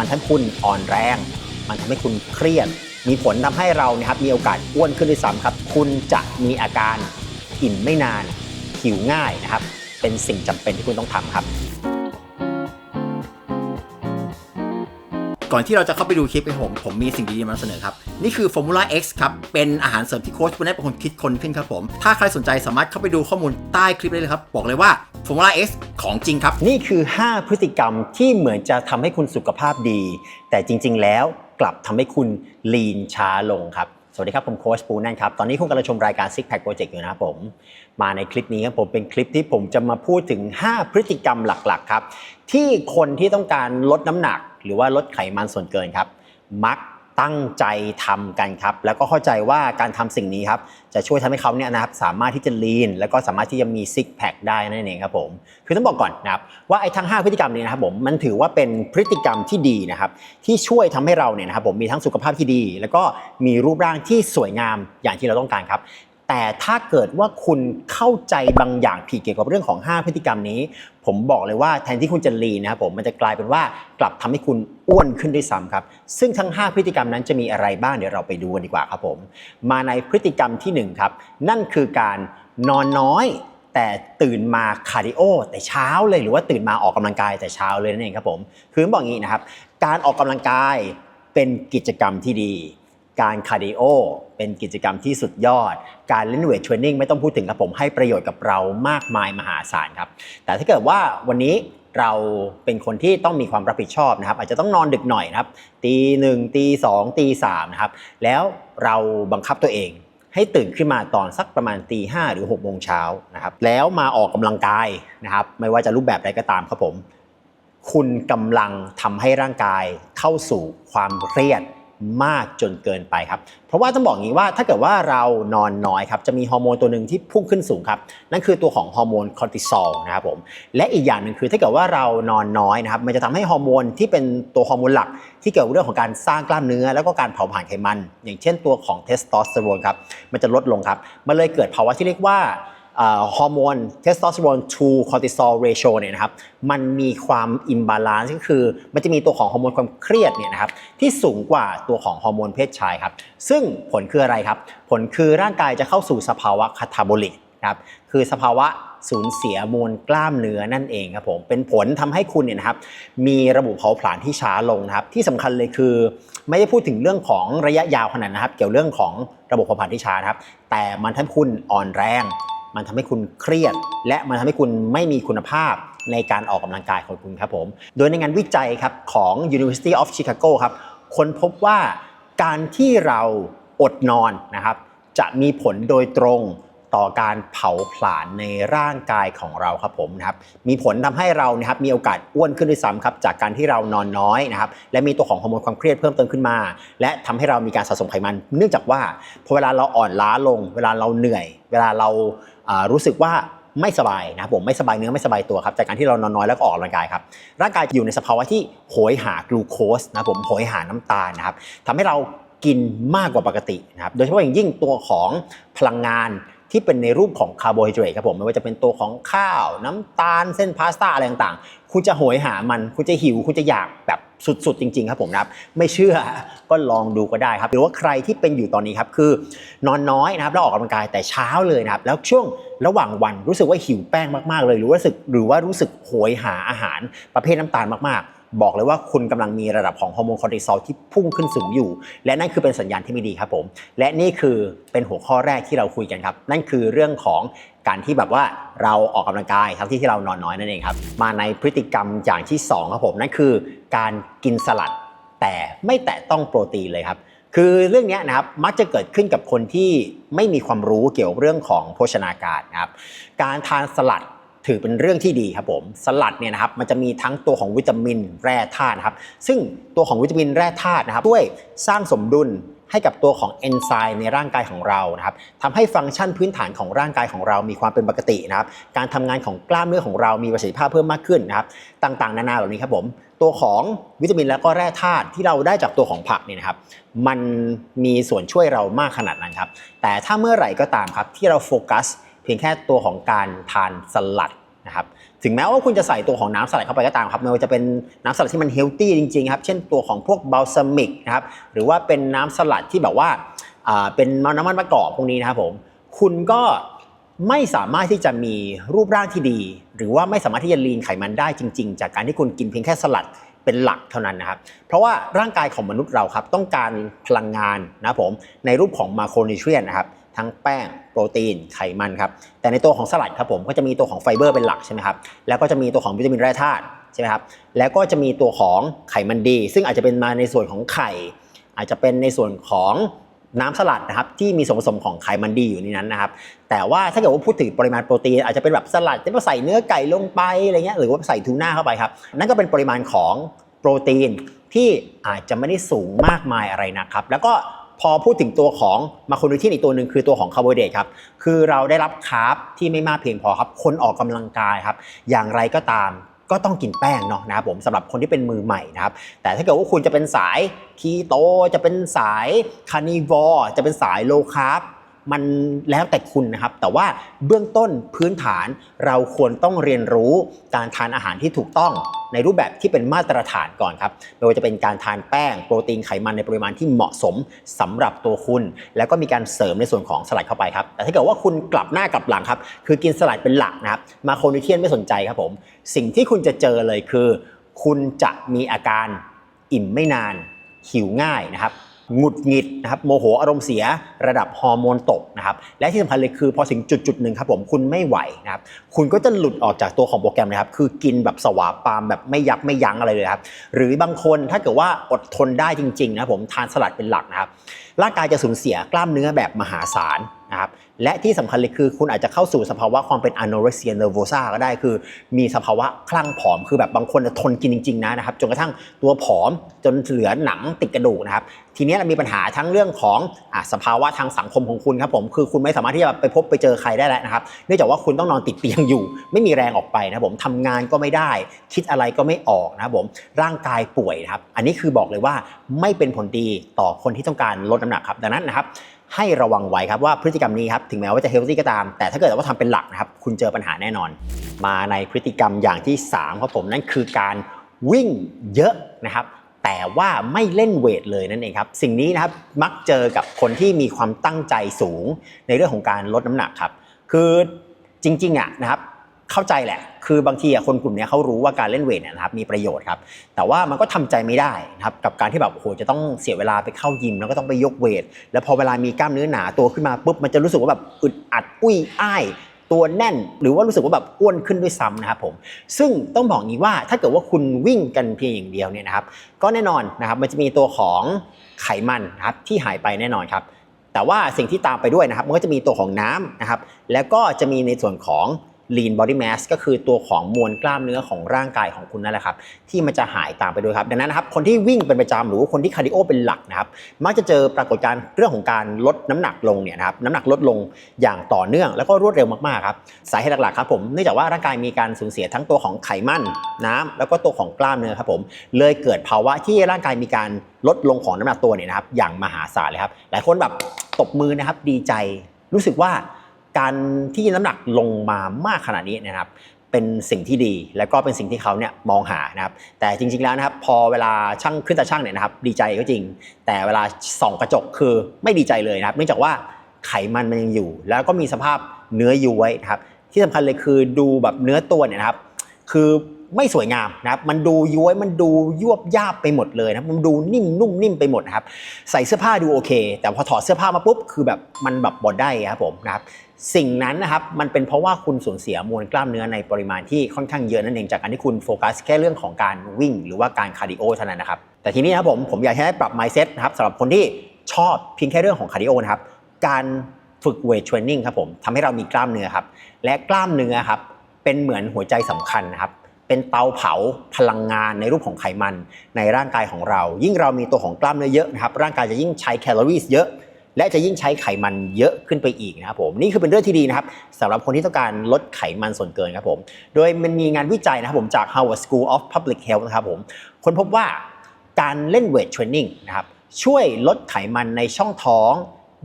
มันทำให้คุณอ่อนแรง มันทำให้คุณเครียด มีผลทำให้เราเนี่ยครับมีโอกาสอ้วนขึ้นด้วยซ้ำครับ คุณจะมีอาการอิ่มไม่นานหิวง่ายนะครับ เป็นสิ่งจำเป็นที่คุณต้องทำครับ ก่อนที่เราจะเข้าไปดูคลิปไปผม ผมมีสิ่งดีๆมาเสนอครับ นี่คือ Formula X ครับ เป็นอาหารเสริมที่โค้ชปุณณะเป็นคนคิดคนขึ้นครับผม ถ้าใครสนใจสามารถเข้าไปดูข้อมูลใต้คลิปได้เลยครับ บอกเลยว่า Formula X ของจริงครับ นี่คือ 5 พฤติกรรมที่เหมือนจะทำให้คุณสุขภาพดี แต่จริง ๆ แล้วกลับทำให้คุณลีนช้าลงครับ สวัสดีครับ ผมโค้ชปูนั่นครับ ตอนนี้คุณกำลังชมรายการ Six Pack Project อยู่นะครับผม มาในคลิปนี้ครับผมเป็นคลิปที่ผมจะมาพูดถึง 5 พฤติกรรมหลัก ๆ ครับ ที่คนที่ต้องการลดน้ำหนัก หรือว่าลดไขมันส่วนเกินครับ มัก ตั้งใจทำกันครับ แล้วก็เข้าใจว่าการทำสิ่งนี้ครับจะช่วยทำให้เขาเนี่ยนะครับสามารถที่จะลีนแล้วก็สามารถที่จะมีซิกแพคได้นั่นเองครับผมคือต้องบอกก่อนนะครับว่าไอ้ทั้ง 5 พฤติกรรมนี้นะครับผมมันถือว่าเป็นพฤติกรรมที่ดีนะครับที่ช่วยทำให้เราเนี่ยนะครับผมมีทั้งสุขภาพที่ดี แล้วก็มีรูปร่างที่สวยงามอย่างที่เราต้องการครับ แต่ถ้าเกิดว่าคุณเข้าใจบางอย่างผิดเกี่ยวกับเรื่องของ 5 พฤติกรรมนี้ ผมบอกเลยว่าแทนที่คุณจะลีนนะครับผมมันจะกลายเป็นว่ากลับทำให้คุณอ้วนขึ้นด้วยซ้ำครับ ซึ่งทั้ง 5 พฤติกรรมนั้นจะมีอะไรบ้างเดี๋ยวเราไปดูกันดีกว่าครับผม มาในพฤติกรรมที่1ครับนั่นคือการนอนน้อยแต่ตื่นมาคาร์ดิโอแต่เช้าเลยหรือว่าตื่นมาออกกำลังกายแต่เช้าเลยนั่นเองครับผมคือต้องบอกงี้นะครับ การออกกำลังกายเป็นกิจกรรมที่ดี การคาร์ดิโอเป็นกิจกรรมที่สุดยอด การเล่นเวทเทรนนิ่งไม่ต้องพูดถึงครับผมให้ประโยชน์กับเรามากมายมหาศาลครับ แต่ถ้าเกิดว่าวันนี้เราเป็นคนที่ต้องมีความรับผิดชอบนะครับ อาจจะต้องนอนดึกหน่อยนะครับตีหนึ่งตีสองตีสามนะครับแล้วเราบังคับตัวเองให้ตื่นขึ้นมาตอนสักประมาณตีห้าหรือ6กโมงเช้านะครับแล้วมาออกกำลังกายนะครับ ไม่ว่าจะรูปแบบใดก็ตามครับผม คุณกำลังทำให้ร่างกายเข้าสู่ความเครียด มากจนเกินไปครับ เพราะว่าต้องบอกงี้ว่าถ้าเกิดว่าเรานอนน้อยครับจะมีฮอร์โมนตัวหนึ่งที่พุ่งขึ้นสูงครับ นั่นคือตัวของฮอร์โมนคอร์ติซอลนะครับผมและอีกอย่างหนึ่งคือถ้าเกิดว่าเรานอนน้อยนะครับมันจะทำให้ฮอร์โมนที่เป็นตัวฮอร์โมนหลัก ที่เกี่ยวกับเรื่องของการสร้างกล้ามเนื้อ แล้วก็การเผาผลาญไขมัน อย่างเช่นตัวของเทสโทสเตอโรนครับมันจะลดลงครับมันเลยเกิดภาวะที่เรียกว่า ฮอร์โมนเทสโทสเตอโรน to cortisol ratio เนี่ยนะครับมันมีความอิมบาลานซ์ก็คือมันจะมีตัวของฮอร์โมนความเครียดเนี่ยนะครับที่สูงกว่าตัวของฮอร์โมนเพศชายครับซึ่งผลคืออะไรครับ ผลคือร่างกายจะเข้าสู่สภาวะคาทาโบลิกนะครับคือสภาวะสูญเสียมวลกล้ามเนื้อนั่นเองครับผมเป็นผลทำให้คุณเนี่ยนะครับมีระบบเผาผลาญที่ช้าลงนะครับที่สำคัญเลยคือ ไม่ได้พูดถึงเรื่องของระยะยาวขนาดนะครับ เกี่ยวเรื่องของระบบเผาผลาญที่ช้านะครับแต่มันทำให้คุณอ่อนแรง มันทำให้คุณเครียด และมันทำให้คุณไม่มีคุณภาพในการออกกำลังกายของคุณครับผม โดยในงานวิจัยครับของ University of Chicago ครับค้นพบว่าการที่เราอดนอนนะครับจะมีผลโดยตรง ต่อการเผาผลาญในร่างกายของเราครับผมนะครับมีผลทำให้เรานะครับมีโอกาสอ้วนขึ้นด้วยซ้ำครับจากการที่เรานอนน้อยนะครับและมีตัวของฮอร์โมนความเครียดเพิ่มเติมขึ้นมา และทำให้เรามีการสะสมไขมัน เนื่องจากว่าพอเวลาเราอ่อนล้าลง เวลาเราเหนื่อย เวลาเรารู้สึกว่าไม่สบายนะผมไม่สบายเนื้อไม่สบายตัวครับจากการที่เรานอนน้อยแล้วก็ออกกำลังกายครับร่างกายอยู่ในสภาวะที่โหยหากลูโคสนะผมโหยหาน้ำตาลนะครับทำให้เรากินมากกว่าปกตินะครับโดยเฉพาะอย่างยิ่งตัวของพลังงาน ที่เป็นในรูปของคาร์โบไฮเดรตครับผมไม่ว่าจะเป็นตัวของข้าว น้ำตาลเส้นพาสต้าอะไรต่างๆ คุณจะโหยหามันคุณจะหิว คุณจะอยากแบบสุดๆ จริง ๆ ครับผมนะครับ ไม่เชื่อก็ลองดูก็ได้ครับ หรือว่าใครที่เป็นอยู่ตอนนี้ครับ คือนอนน้อยนะครับแล้วออกกำลังกายแต่เช้าเลยนะครับ แล้วช่วงระหว่างวันรู้สึกว่าหิวแป้งมากๆเลย หรือว่ารู้สึกหรือว่ารู้สึกโหยหาอาหารประเภทน้ำตาลมากๆ บอกเลยว่าคุณกำลังมีระดับของฮอร์โมนคอร์ติซอลที่พุ่งขึ้นสูงอยู่ และนั่นคือเป็นสัญญาณที่ไม่ดีครับผม และนี่คือเป็นหัวข้อแรกที่เราคุยกันครับ นั่นคือเรื่องของการที่แบบว่าเราออกกำลังกายทั้งที่ที่เรานอนน้อยนั่นเองครับ มาในพฤติกรรมอย่างที่สองครับผม นั่นคือการกินสลัด แต่ไม่แตะต้องโปรตีนเลยครับคือเรื่องนี้นะครับมักจะเกิดขึ้นกับคนที่ไม่มีความรู้เกี่ยวกับเรื่องของโภชนาการนะครับการทานสลัด ถือเป็นเรื่องที่ดีครับผมสลัดเนี่ยนะครับมันจะมีทั้งตัวของวิตามินแร่ธาตุนะครับซึ่งตัวของวิตามินแร่ธาตุนะครับช่วยสร้างสมดุลให้กับตัวของเอนไซม์ในร่างกายของเรานะครับทำให้ฟังก์ชันพื้นฐานของร่างกายของเรามีความเป็นปกตินะครับ การทำงานของกล้ามเนื้อของเรามีประสิทธิภาพเพิ่มมากขึ้นนะครับ ต่างๆ นานาเหล่านี้ครับผม ตัวของวิตามินและก็แร่ธาตุที่เราได้จากตัวของผักเนี่ยนะครับ มันมีส่วนช่วยเรามากขนาดนั้นครับ แต่ถ้าเมื่อไหร่ก็ตามครับที่เราโฟกัส พียงแค่ตัวของการทานสลัดนะครับถึงแม้ว่าคุณจะใส่ตัวของน้ำสลัดเข้าไปก็ตามครับไม่ว่าจะเป็นน้ำสลัดที่มันเฮลตี้จริงๆครับเช่นตัวของพวกบัลซามิกนะครับหรือว่าเป็นน้ำสลัดที่แบบว่าเป็นน้ำมันมะกอกพวกนี้นะครับผมคุณก็ไม่สามารถที่จะมีรูปร่างที่ดี หรือว่าไม่สามารถที่จะลีนไขมันได้จริง ๆ จากการที่คุณกินเพียงแค่สลัดเป็นหลักเท่านั้นนะครับ เพราะว่าร่างกายของมนุษย์เราครับต้องการพลังงานนะผมในรูปของมาโครนิเทรียนนะครับ ทั้งแป้งโปรตีนไขมันครับแต่ในตัวของสลัดครับผมก็จะมีตัวของไฟเบอร์เป็นหลักใช่ไหมครับแล้วก็จะมีตัวของวิตามินแร่ธาตุใช่ไหมครับแล้วก็จะมีตัวของไขมันดี ซึ่งอาจจะเป็นมาในส่วนของไข่ อาจจะเป็นในส่วนของน้ำสลัดนะครับที่มีส่วนผสมของไขมันดีอยู่ในนั้นนะครับแต่ว่าถ้าเกิดว่าพูดถึงปริมาณโปรตีนอาจจะเป็นแบบสลัดที่ว่าใส่เนื้อไก่ลงไปอะไรเงี้ยหรือว่าใส่ทูน่าเข้าไปครับนั่นก็เป็นปริมาณของโปรตีนที่อาจจะไม่ได้สูงมากมายอะไรนะครับ แล้วก็ พอพูดถึงตัวของมาโคนิเทรียนอีกตัวหนึ่งคือตัวของคาร์โบไฮเดรตครับ คือเราได้รับคาร์บที่ไม่มากเพียงพอครับ คนออกกำลังกายครับ อย่างไรก็ตามก็ต้องกินแป้งเนาะนะครับผมสำหรับคนที่เป็นมือใหม่นะครับ แต่ถ้าเกิดว่าคุณจะเป็นสายคีโตจะเป็นสายคาร์นิวอร์จะเป็นสายโลคาร์บ มันแล้วแต่คุณนะครับ แต่ว่าเบื้องต้นพื้นฐานเราควรต้องเรียนรู้การทานอาหารที่ถูกต้องในรูปแบบที่เป็นมาตรฐานก่อนครับไม่ว่าจะเป็นการทานแป้ง โปรตีนไขมันในปริมาณที่เหมาะสมสำหรับตัวคุณ แล้วก็มีการเสริมในส่วนของสลัดเข้าไปครับ แต่ถ้าเกิดว่าคุณกลับหน้ากลับหลังครับ คือกินสลัดเป็นหลักนะครับมาโคนิเทียนไม่สนใจครับผม สิ่งที่คุณจะเจอเลยคือ คุณจะมีอาการอิ่มไม่นานหิวง่ายนะครับ หงุดหงิดนะครับโมโหอารมณ์เสียระดับฮอร์โมนตกนะครับและที่สำคัญเลยคือพอถึงจุดจุดหนึ่งครับผมคุณไม่ไหวนะครับคุณก็จะหลุดออกจากตัวของโปรแกรมนะครับคือกินแบบสวาปามแบบไม่ยักไม่ยั้งอะไรเลยครับหรือบางคนถ้าเกิดว่าอดทนได้จริงๆนะผมทานสลัดเป็นหลักนะครับร่างกายจะสูญเสียกล้ามเนื้อแบบมหาศาล นะครับและที่สำคัญเลยคือคุณอาจจะเข้าสู่สภาวะความเป็น anorexia nervosa ก็ได้คือ มีสภาวะคลั่งผอมคือแบบบางคนทนกินจริงๆนะนะครับจนกระทั่งตัวผอมจนเหลือหนังติดกระดูกนะครับทีนี้เรามีปัญหาทั้งเรื่องของอสภาวะทางสังคมของคุณครับผมคือคุณไม่สามารถที่จะไปพบไปเจอใครได้แล้วนะครับเนื่องจากว่าคุณต้องนอนติดเตียงอยู่ ไม่มีแรงออกไปนะผมทำงานก็ไม่ได้ คิดอะไรก็ไม่ออกนะผมร่างกายป่วยนะครับอันนี้คือบอกเลยว่าไม่เป็นผลดีต่อคนที่ต้องการลดน้ำหนักครับดังนั้นนะครับ ให้ระวังไว้ครับว่าพฤติกรรมนี้ครับถึงแม้ว่าจะเฮลตี้ก็ตาม แต่ถ้าเกิดว่าทำเป็นหลักนะครับคุณเจอปัญหาแน่นอน มาในพฤติกรรมอย่างที่3ครับผมนั่นคือการวิ่งเยอะนะครับแต่ว่าไม่เล่นเวทเลยนั่นเองครับสิ่งนี้นะครับมักเจอกับคนที่มีความตั้งใจสูงในเรื่องของการลดน้ำหนักครับคือจริงๆอะนะครับ เข้าใจแหละ คือบางทีอะคนกลุ่มเนี้ยเขารู้ว่าการเล่นเวทเนี่ยนะครับมีประโยชน์ครับ แต่ว่ามันก็ทำใจไม่ได้นะครับกับการที่แบบโอ้โหจะต้องเสียเวลาไปเข้ายิมแล้วก็ต้องไปยกเวท แล้วพอเวลามีกล้ามเนื้อหนาตัวขึ้นมาปุ๊บมันจะรู้สึกว่าแบบอึดอัดอุ้ยอ้ายตัวแน่นหรือว่ารู้สึกว่าแบบอ้วนขึ้นด้วยซ้ำนะครับผมซึ่งต้องบอกงี้ว่าถ้าเกิดว่าคุณวิ่งกันเพียงอย่างเดียวเนี่ยนะครับ ก็แน่นอนนะครับมันจะมีตัวของไขมันนะครับที่หายไปแน่นอนครับ แต่ว่าสิ่งที่ตามไปด้วยนะครับ มันก็จะมีตัวของน้ำนะครับ แล้วก็จะมีในส่วนของ lean body mass ก็คือตัวของมวลกล้ามเนื้อของร่างกายของคุณนั่นแหละครับที่มันจะหายตามไปด้วยครับ ดังนั้นนะครับคนที่วิ่งเป็นประจำหรือว่าคนที่คาร์ดิโอเป็นหลักนะครับมักจะเจอปรากฏการณ์เรื่องของการลดน้ำหนักลงเนี่ยนะครับน้ำหนักลดลงอย่างต่อเนื่อง แล้วก็รวดเร็วมากๆครับสาเหตุหลักๆครับผมเนื่องจากว่าร่างกายมีการสูญเสียทั้งตัวของไขมันน้ำแล้วก็ตัวของกล้ามเนื้อครับผมเลยเกิดภาวะที่ร่างกายมีการลดลงของน้ำหนักตัวเนี่ยนะครับอย่างมหาศาลเลยครับหลายคนแบบตบมือนะครับดีใจรู้สึกว่า การที่น้ำหนักลงมามากขนาดนี้นะครับเป็นสิ่งที่ดีแล้วก็เป็นสิ่งที่เขาเนี่ยมองหานะครับแต่จริงๆแล้วนะครับพอเวลาช่างขึ้นตาช่างเนี่ยนะครับดีใจก็จริง แต่เวลาส่องกระจกคือไม่ดีใจเลยนะครับ เนื่องจากว่าไขมันมันยังอยู่ แล้วก็มีสภาพเนื้อย้วยนะครับที่สำคัญเลยคือดูแบบเนื้อตัวเนี่ยนะครับ คือไม่สวยงามนะครับมันดูย้วยมันดูยวบยาบไปหมดเลยนะมันดูนิ่มนุ่มนิ่มไปหมดนะครับใส่เสื้อผ้าดูโอเค แต่พอถอดเสื้อผ้ามาปุ๊บคือแบบมันแบบบอดได้ครับผมนะครับ สิ่งนั้นนะครับมันเป็นเพราะว่าคุณสูญเสียมวลกล้ามเนื้อในปริมาณที่ค่อนข้างเยอะนั่นเองจากการที่คุณโฟกัสแค่เรื่องของการวิ่ง หรือว่าการคาร์ดิโอเท่านั้นนะครับแต่ทีนี้นะครับผมผมอยากให้ปรับ mindset นะครับสำหรับคนที่ชอบเพียงแค่เรื่องของคาร์ดิโอนะครับการฝึกเวทเทรนนิ่งครับผมทำให้เรามีกล้ามเนื้อครับและกล้ามเนื้อครับเป็นเหมือนหัวใจสำคัญนะครับเป็นเตาเผาพลังงานในรูปของไขมันในร่างกายของเรา ยิ่งเรามีตัวของกล้ามเนื้อเยอะนะครับร่างกายจะยิ่งใช้แคลอรี่เยอะ และจะยิ่งใช้ไขมันเยอะขึ้นไปอีกนะครับผมนี่คือเป็นเรื่องที่ดีนะครับสำหรับคนที่ต้องการลดไขมันส่วนเกินครับผมโดยมันมีงานวิจัยนะครับผมจาก Harvard School of Public Health นะครับผมค้นพบว่าการเล่นเวทเทรนนิ่งนะครับช่วยลดไขมันในช่องท้อง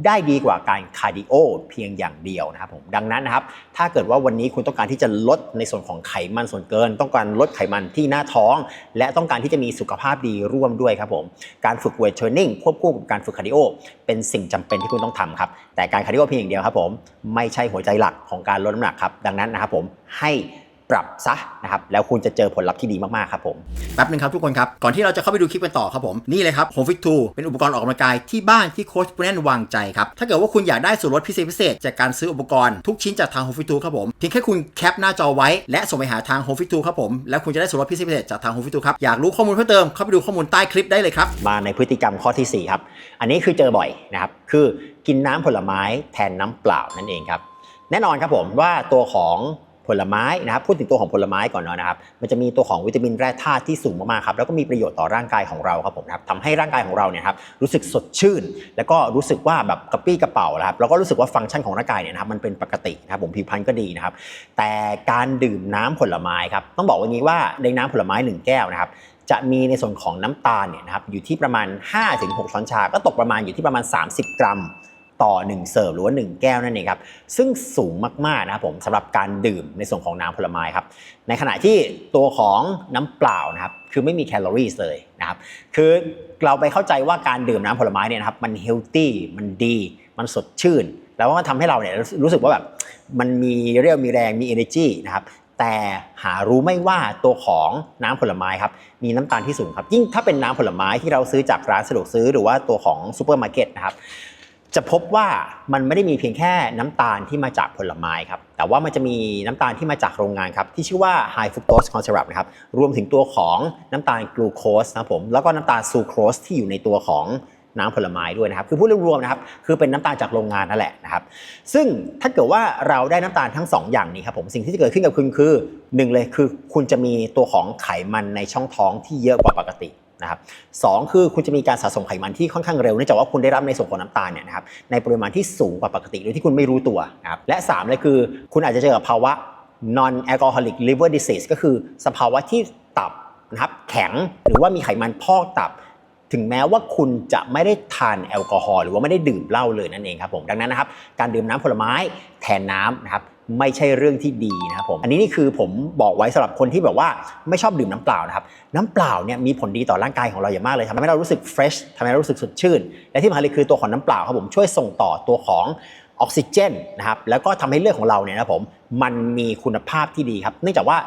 ได้ดีกว่าการคาร์ดิโอเพียงอย่างเดียวนะครับผมดังนั้นนะครับ ถ้าเกิดว่าวันนี้คุณต้องการที่จะลดในส่วนของไขมันส่วนเกิน ต้องการลดไขมันที่หน้าท้อง และต้องการที่จะมีสุขภาพดีร่วมด้วยครับผมการฝึกเวทเทรนนิ่งควบคู่กับการฝึกคาร์ดิโอเป็นสิ่งจำเป็นที่คุณต้องทำครับแต่การคาร์ดิโอเพียงอย่างเดียวครับผมไม่ใช่หัวใจหลักของการลดน้ำหนักครับดังนั้นนะครับผมให้ ปรับซะนะครับแล้วคุณจะเจอผลลัพธ์ที่ดีมากๆครับผมแป๊บหนึงครับทุกคนครับ ก่อนที่เราจะเข้าไปดูคลิปกันต่อครับผม นี่เลยครับ Home Fit 2เป็นอุปกรณ์ออกกำลังกายที่บ้านที่โค้ชปุ้นแนวางใจครับ ถ้าเกิดว่าคุณอยากได้ส่วนลดพิเศษพิเศษจากการซื้ออุปกรณ์ทุกชิ้นจากทาง Home Fit 2ครับผมเพียงแค่คุณแคปหน้าจอไว้และส่งไปหาทาง Home Fit 2ครับผมแล้วคุณจะได้ส่วนลดพิเศษพิเศษจากทาง Home Fit 2ครับอยากรู้ข้อมูลเพิ่มเติมเข้าไปดูข้อมูลใต้คลิปได้เลยครับมาในพฤติกรรมข้อทีสี่4ครับอันนี้คือเจอบ่อยนะครับคือกินน้ำผลไม้แทนน้ำเปล่านั่นเองครับแน่นอนครับผมว่าตัวของ ผลไม้นะครับพูดถึงตัวของผลไม้ก่อนเนาะนะครับมันจะมีตัวของวิตามินแร่ธาตุที่สูงมากๆครับแล้วก็มีประโยชน์ต่อร่างกายของเราครับผมนะครับทำให้ร่างกายของเราเนี่ยครับรู้สึกสดชื่น แล้วก็รู้สึกว่าแบบกระปี้กระเป๋านะครับแล้วก็รู้สึกว่าฟังก์ชันของร่างกายเนี่ยนะครับมันเป็นปกตินะครับผมผิวพรรณก็ดีนะครับแต่การดื่มน้ำผลไม้ครับต้องบอกว่างี้ว่าในน้ำผลไม้หนึ่งแก้วนะครับจะมีในส่วนของน้ำตาลเนี่ยนะครับอยู่ที่ประมาณ 5-6 ช้อนชา ก็ตกประมาณอยู่ที่ประมาณ 30 กรัม ต่อ 1 เสิร์ฟหรือว่า 1 แก้วนั่นเองครับซึ่งสูงมากๆนะครับผมสำหรับการดื่มในส่วนของน้ำผลไม้ครับในขณะที่ตัวของน้ำเปล่านะครับคือไม่มีแคลอรี่เลยนะครับคือเราไปเข้าใจว่าการดื่มน้ำผลไม้เนี่ยนะครับมันเฮลตี้มันดีมันสดชื่น แล้วก็ทำให้เราเนี่ยรู้สึกว่าแบบมันมีเรี่ยวมีแรงมี energy นะครับแต่หารู้ไม่ว่าตัวของน้ำผลไม้ครับมีน้ำตาลที่สูงครับยิ่งถ้าเป็นน้ำผลไม้ที่เราซื้อจากร้านสะดวกซื้อหรือว่าตัวของซูเปอร์มาร์เก็ตนะครับ จะพบว่ามันไม่ได้มีเพียงแค่น้ำตาลที่มาจากผลไม้ครับ แต่ว่ามันจะมีน้ำตาลที่มาจากโรงงานครับ ที่ชื่อว่า high fructose corn syrup นะครับ รวมถึงตัวของน้ำตาลกลูโคสนะผม แล้วก็น้ำตาลซูโครสที่อยู่ในตัวของน้ำผลไม้ด้วยนะครับ คือพูดรวมๆนะครับ คือเป็นน้ำตาลจากโรงงานนั่นแหละนะครับ ซึ่งถ้าเกิดว่าเราได้น้ำตาลทั้ง 2 อย่างนี้ครับผม สิ่งที่จะเกิดขึ้นกับคุณคือหนึ่งเลยคือคุณจะมีตัวของไขมันในช่องท้องที่เยอะกว่าปกติ นะครับสองคือคุณจะมีการสะสมไขมันที่ค่อนข้างเร็วเนื่องจากว่าคุณได้รับในส่วนของน้ำตาลเนี่ยนะครับในปริมาณที่สูงกว่าปกติโดยที่คุณไม่รู้ตัวนะครับและสามเลยคือคุณอาจจะเจอกับภาวะ non alcoholic liver disease ก็คือสภาวะที่ตับนะครับแข็งหรือว่ามีไขมันพอกตับ ถึงแม้ว่าคุณจะไม่ได้ทานแอลกอฮอล์หรือว่าไม่ได้ดื่มเหล้าเลยนั่นเองครับผมดังนั้นนะครับการดื่มน้ำผลไม้แทนน้ำนะครับ ไม่ใช่เรื่องที่ดีนะครับผมอันนี้นี่คือผมบอกไว้สำหรับคนที่แบบว่าไม่ชอบดื่มน้ำเปล่านะครับน้ำเปล่าเนี่ยมีผลดีต่อร่างกายของเราอย่างมากเลยทำให้เรารู้สึกเฟรชทำให้เรารู้สึกสดชื่น และที่สำคัญเลยคือตัวของน้ำเปล่าครับผมช่วยส่งต่อตัวของออกซิเจนนะครับแล้วก็ทำให้เลือดของเราเนี่ยนะครับผมมันมีคุณภาพที่ดีครับ เนื่องจากว่า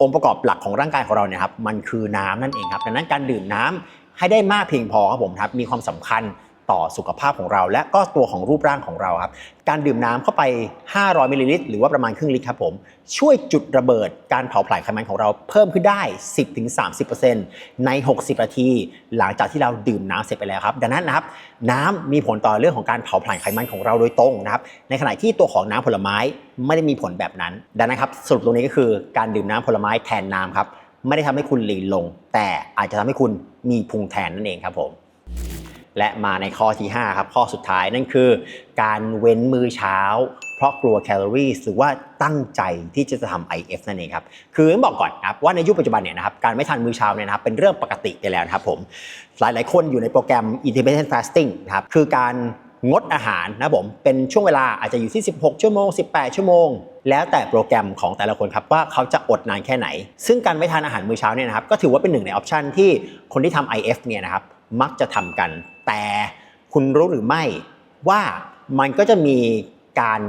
องค์ประกอบหลักของร่างกายของเราเนี่ยครับมันคือน้ำนั่นเองครับดังนั้นการดื่มน้ำให้ได้มากเพียงพอครับผมครับมีความสำคัญ ต่อสุขภาพของเรา และก็ตัวของรูปร่างของเราครับ การดื่มน้ำเข้าไป 500มิลลิลิตรหรือว่าประมาณครึ่งลิตรครับผม ช่วยจุดระเบิดการเผาผลาญไขมันของเราเพิ่มขึ้นได้ 10-30%ใน 60 นาที หลังจากที่เราดื่มน้ำเสร็จไปแล้วครับ ดังนั้นนะครับน้ำมีผลต่อเรื่องของการเผาผลาญไขมันของเราโดยตรงนะครับ ในขณะที่ตัวของน้ำผลไม้ไม่ได้มีผลแบบนั้น ดังนั้นครับสรุปตรงนี้ก็คือการดื่มน้ำผลไม้แทนน้ำครับไม่ได้ทำให้คุณลีนลง แต่อาจจะทำให้คุณมีพุงแทนนั่นเองครับผม และมาในข้อที่ 5 ครับ ข้อสุดท้ายนั่นคือ การเว้นมื้อเช้า เพราะกลัวแคลอรี่หรือว่าตั้งใจที่จะทำ IF นั่นเองครับ คือต้องบอกก่อนนะครับว่าในยุคปัจจุบันเนี่ยนะครับการไม่ทานมื้อเช้าเนี่ยนะครับเป็นเรื่องปกติไปแล้วนะครับผมหลายๆ คนอยู่ในโปรแกรม intermittent fasting นะครับคือการงดอาหารนะผมเป็นช่วงเวลาอาจจะอยู่ที่ 16 ชั่วโมง 18 ชั่วโมง แล้วแต่โปรแกรมของแต่ละคนครับว่าเขาจะอดนานแค่ไหน ซึ่งการไม่ทานอาหารมื้อเช้าเนี่ยนะครับก็ถือว่าเป็นหนึ่งในออปชันที่คนที่ทำ IF เนี่ยนะครับมักจะทำกัน แต่คุณรู้หรือไม่ว่ามันก็จะมีการ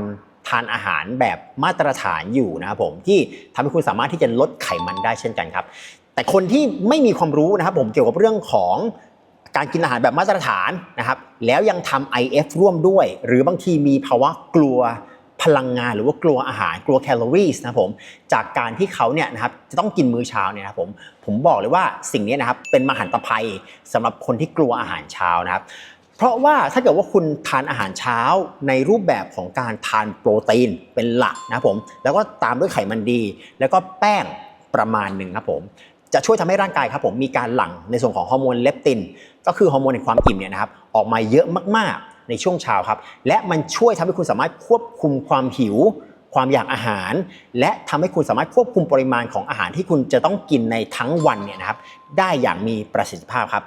ทานอาหารแบบมาตรฐานอยู่นะครับผมที่ทำให้คุณสามารถที่จะลดไขมันได้เช่นกันครับ แต่คนที่ไม่มีความรู้นะครับผมเกี่ยวกับเรื่องของการกินอาหารแบบมาตรฐานนะครับ แล้วยังทำ IF ร่วมด้วย หรือบางทีมีภาวะกลัว พลังงานหรือว่ากลัวอาหารกลัวแคลอรี่นะผมจากการที่เขาเนี่ยนะครับจะต้องกินมื้อเช้าเนี่ยนะผมผมบอกเลยว่าสิ่งนี้นะครับเป็นมหันตภัยสำหรับคนที่กลัวอาหารเช้านะครับเพราะว่าถ้าเกิดว่าคุณทานอาหารเช้าในรูปแบบของการทานโปรตีนเป็นหลักนะผมแล้วก็ตามด้วยไขมันดี แล้วก็แป้งประมาณหนึ่งครับผมจะช่วยทำให้ร่างกายครับผมมีการหลั่งในส่วนของฮอร์โมนเลปติน ก็คือฮอร์โมนแห่งความอิ่มเนี่ยนะครับออกมาเยอะมากๆ ในช่วงเช้าครับ และมันช่วยทำให้คุณสามารถควบคุมความหิว ความอยากอาหาร และทำให้คุณสามารถควบคุมปริมาณของอาหารที่คุณจะต้องกินในทั้งวันเนี่ยนะครับ ได้อย่างมีประสิทธิภาพครับ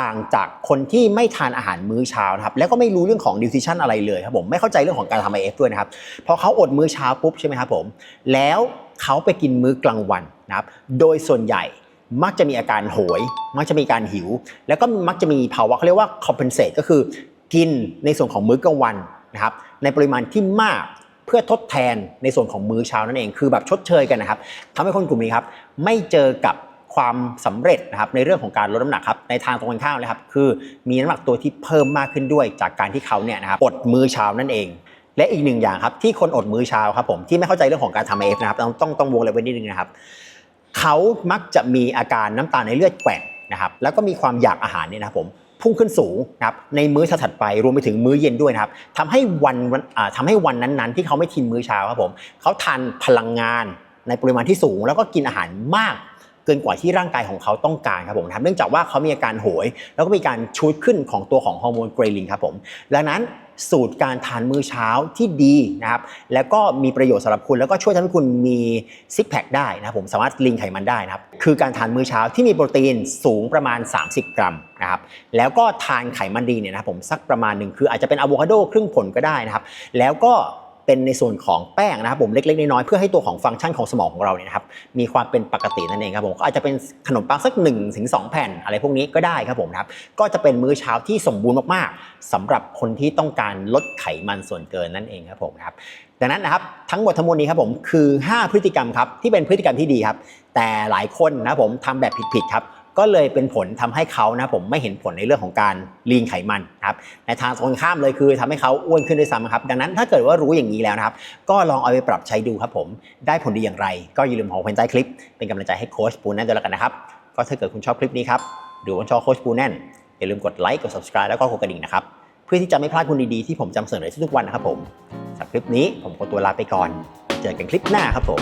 ต่างจากคนที่ไม่ทานอาหารมื้อเช้านะครับแล้วก็ไม่รู้เรื่องของ nutrition อะไรเลยครับผมไม่เข้าใจเรื่องของการทำ IF ด้วยนะครับพอเขาอดมื้อเช้าปุ๊บใช่ไหมครับผมแล้วเขาไปกินมื้อกลางวันนะครับโดยส่วนใหญ่มักจะมีอาการโหย มักจะมีการหิว แล้วก็มักจะมีภาวะเขาเรียกว่า compensate ก็คือ กินในส่วนของมื้อกลางวันนะครับในปริมาณที่มากเพื่อทดแทนในส่วนของมื้อเช้านั่นเองคือแบบชดเชยกันนะครับทำให้คนกลุ่มนี้ครับไม่เจอกับความสำเร็จนะครับในเรื่องของการลดน้ำหนักครับในทางตรงกันข้ามเลยครับคือมีน้ำหนักตัวที่เพิ่มมากขึ้นด้วยจากการที่เขาเนี่ยนะครับอดมื้อเช้านั่นเอง และอีกหนึ่งอย่างครับที่คนอดมื้อเช้าครับผมที่ไม่เข้าใจเรื่องของการทำเอฟนะครับต้องต้องต้องวงเล็บไว้นิดนึงนะครับเขามักจะมีอาการน้ำตาลในเลือดแกว่งนะครับแล้วก็มีความอยากอาหารเนี่ยนะครับผม พุ่งขึ้นสูงนะครับในมื้อถัดไปรวมไปถึงมื้อเย็นด้วยนะครับทำให้วันวันอ่าทำให้วันนั้นๆ ที่เขาไม่กินมื้อเช้าครับผมเขาทานพลังงานในปริมาณที่สูง แล้วก็กินอาหารมากเกินกว่าที่ร่างกายของเขาต้องการครับผมนะเนื่องจากว่าเขามีอาการโหย แล้วก็มีการชูดขึ้นของตัวของฮอร์โมนเกรลินครับผมดังนั้น สูตรการทานมื้อเช้าที่ดีนะครับแล้วก็มีประโยชน์สำหรับคุณ แล้วก็ช่วยทำให้คุณมีซิกแพคได้นะครับผมสามารถลิงไขมันได้นะครับคือการทานมื้อเช้าที่มีโปรตีนสูงประมาณ 30 กรัมนะครับแล้วก็ทานไขมันดีเนี่ยนะครับผมสักประมาณหนึ่งคืออาจจะเป็นอะโวคาโดครึ่งผลก็ได้นะครับแล้วก็ เป็นในส่วนของแป้งนะครับผมเล็กๆน้อยๆเพื่อให้ตัวของฟังก์ชันของสมองของเราเนี่ยนะครับมีความเป็นปกตินั่นเองครับผมก็อาจจะเป็นขนมปังสัก1นถึงสแผ่นอะไรพวกนี้ก็ได้ครับผมนะครับก็จะเป็นมื้อเช้าที่สมบูรณ์มากๆสำหรับคนที่ต้องการลดไขมันส่วนเกินนั่นเองครับผมครับดังนั้นนะครับทั้งหมดทั้งมวลนี้ครับผมคือ 5 พฤติกรรมครับที่เป็นพฤติกรรมที่ดีครับแต่หลายคนนะครับผมทำแบบผิดๆครับ ก็เลยเป็นผลทำให้เขานะผมไม่เห็นผลในเรื่องของการลีนไขมันครับในทางตรงข้ามเลยคือทำให้เขาอ้วนขึ้นด้วยซ้ำครับดังนั้นถ้าเกิดว่ารู้อย่างนี้แล้วนะครับ ก็ลองเอาไปปรับใช้ดูครับผมได้ผลดีอย่างไร ก็อย่าลืมของเพนใต้คลิป เป็นกำลังใจให้โค้ชปูแน่นด้วยแล้วกันนะครับก็ถ้าเกิดคุณชอบคลิปนี้ครับหรือว่าชอบโค้ชปูแน่นอย่าลืมกดไลค์กด subscribe แล้วก็กดกระดิ่งนะครับเพื่อที่จะไม่พลาดคุณดีๆที่ผมจำเสนอในทุกวันนะครับผมสำหรับคลิปนี้ผมขอตัวลาไปก่อน เจอกันคลิปหน้าครับผม